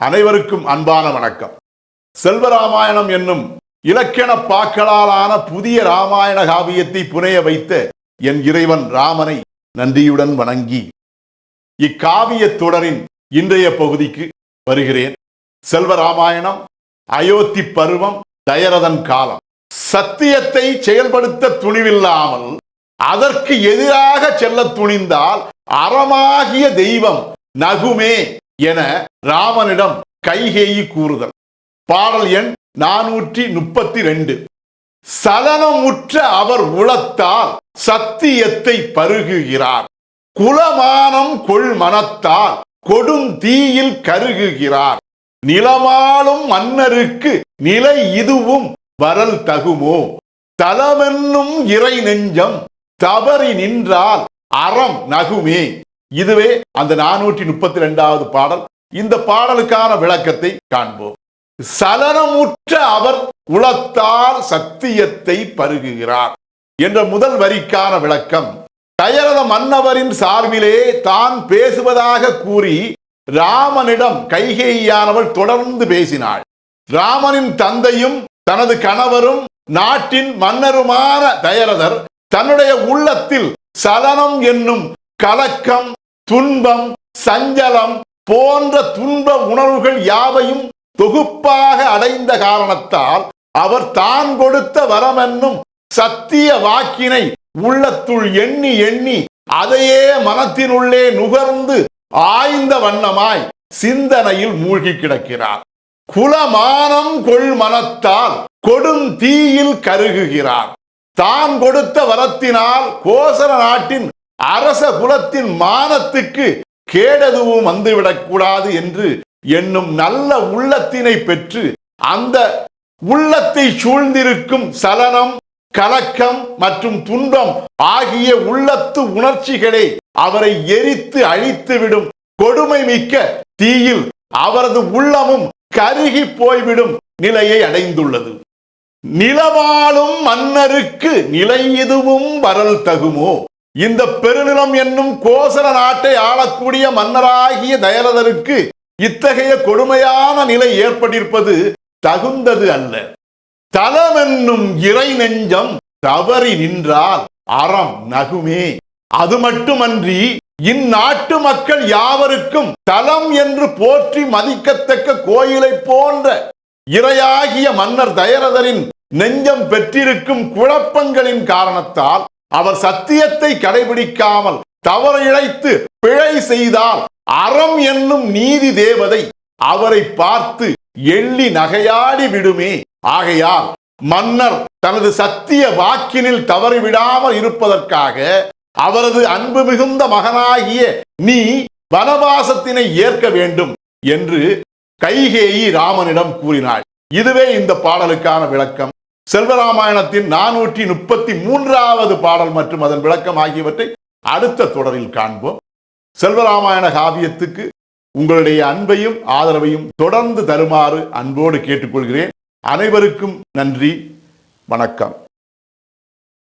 அனைவருக்கும் அன்பான வணக்கம். செல்வராமாயணம் என்னும் இலக்கண பாக்களாலான புதிய ராமாயண காவியத்தை புனைய வைத்த என் இறைவன் ராமனை நன்றியுடன் வணங்கி இக்காவியத் தொடரின் இன்றைய பகுதிக்கு வருகிறேன். செல்வராமாயணம் அயோத்தி பருவம் தயரதன் காலம். சத்தியத்தை செயல்படுத்த துணிவில்லாமல் அதற்கு எதிராக செல்ல துணிந்தால் அறமாகிய தெய்வம் நகுமே என ராமனிடம் கைகேயி கூறுதல். பாடல் எண் நானூற்றி முப்பத்தி ரெண்டு சலனமுற்ற அவர் உளத்தால் சத்தியத்தை பருகுகிறார். குலமானம் கொள் மனத்தால் கொடும் தீயில் கருகுகிறார். நிலமாளும் மன்னருக்கு நிலை இதுவும் வரல் தகுமோ? தலமென்னும் இறை நெஞ்சம் தவறி நின்றால் அறம் நகுமே? இதுவே அந்த நானூற்றி முப்பத்தி ரெண்டாவது பாடல். இந்த பாடலுக்கான விளக்கத்தை காண்போம். சலனமுற்ற அவர் உளத்தால் சத்தியத்தை பருகுகிறார் என்ற முதல் வரிக்கான விளக்கம். தயரத மன்னவரின் சார்பிலே தான் பேசுவதாக கூறி ராமனிடம் கைகேயானவள் தொடர்ந்து பேசினாள். ராமனின் தந்தையும் தனது கணவரும் நாட்டின் மன்னருமான தயரதர் தன்னுடைய உள்ளத்தில் சலனம் என்னும் கலக்கம் துன்பம் சஞ்சலம் போன்ற துன்ப உணர்வுகள் யாவையும் தொகுப்பாக அடைந்த காரணத்தால் அவர் தான் கொடுத்த வரமென்னும் சத்திய வாக்கினை உள்ளத்துள் எண்ணி எண்ணி அதையே மனத்தினுள்ளே நுகர்ந்து ஆய்ந்த வண்ணமாய் சிந்தனையில் மூழ்கி கிடக்கிறார். குலமானம் கொள் மனத்தால் கொடும் தீயில் கருகுகிறார். தான் கொடுத்த வரத்தினால் கோசர நாட்டின் அரச குலத்தின் மானத்துக்கு கேடதுவும் வந்துவிடக்கூடாது என்று என்னும் நல்ல உள்ளத்தினை பெற்று அந்த உள்ளத்தை சூழ்ந்திருக்கும் சலனம் கலக்கம் மற்றும் துன்பம் ஆகிய உள்ளத்து உணர்ச்சிகளை அவரை எரித்து அழித்துவிடும். கொடுமை மிக்க தீயில் அவரது உள்ளமும் கருகி போய்விடும் நிலையை அடைந்துள்ளது. நிலவாழும் மன்னருக்கு நிலை எதுவும் வரல் தகுமோ? இந்த பெருநிலம் என்னும் கோசல நாட்டை ஆளக்கூடிய மன்னராகிய தயரதருக்கு இத்தகைய கொடுமையான நிலை ஏற்பட்டிருப்பது தகுந்தது அல்ல. தலமென்னும் இறை நெஞ்சம் தவறி நின்றால் அறம் நகுமே. அது மட்டுமன்றி இந்நாட்டு மக்கள் யாவருக்கும் தலம் என்று போற்றி மதிக்கத்தக்க கோயிலை போன்ற இறையாகிய மன்னர் தயரதரின் நெஞ்சம் பெற்றிருக்கும் குழப்பங்களின் காரணத்தால் அவர் சத்தியத்தை கடைபிடிக்காமல் தவறு இழைத்து பிழை செய்தால் அறம் என்னும் நீதி தேவதை அவரை பார்த்து எள்ளி நகையாடி விடுமே. ஆகையால் மன்னர் தனது சத்திய வாக்கினில் தவறிவிடாமல் இருப்பதற்காக அவரது அன்பு மிகுந்த மகனாகிய நீ வனவாசத்தினை ஏற்க வேண்டும் என்று கைகேயி ராமனிடம் கூறினாள். இதுவே இந்த பாடலுக்கான விளக்கம். செல்வராமாயணத்தின் நானூற்றி முப்பத்தி மூன்றாவது பாடல் மற்றும் அதன் விளக்கம் ஆகியவற்றை அடுத்த தொடரில் காண்போம். செல்வராமாயண காவியத்துக்கு உங்களுடைய அன்பையும் ஆதரவையும் தொடர்ந்து தருமாறு அன்போடு கேட்டுக்கொள்கிறேன். அனைவருக்கும் நன்றி. வணக்கம்.